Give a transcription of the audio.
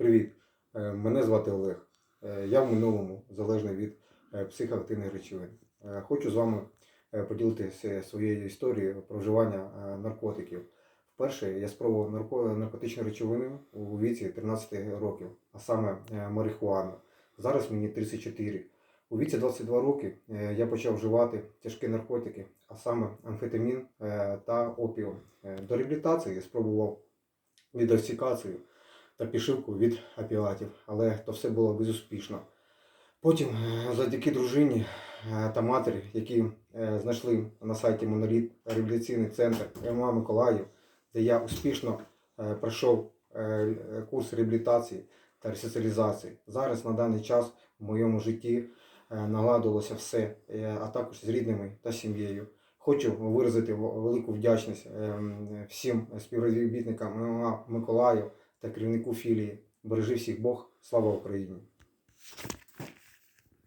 Привіт, Е, мене звати Олег. Е, Я в минулому залежний від е, психоактивних речовин. Хочу з вами поділитися своєю історією про вживання е, наркотиків. Вперше я спробував нарко- наркотичну речовину у віці 13 років, а саме марихуану. Зараз мені 34. У віці 22 роки я почав вживати тяжкі наркотики, а саме амфетамін та опіум. До реабілітації я спробував відосікацію та пішивку від опіатів, але то все було безуспішно. Потім, е, завдяки дружині е, та матері, які е, знайшли на сайті Моноліт реабілітаційний центр МА Миколаїв, де я успішно пройшов курс реабілітації та ресоціалізації. Зараз на даний час в моєму житті наладилося все, а також з рідними та сім'єю. Хочу виразити велику вдячність е, всім співробітникам ММА Миколаїв та керівнику філії. Бережи всіх Бог, слава Україні!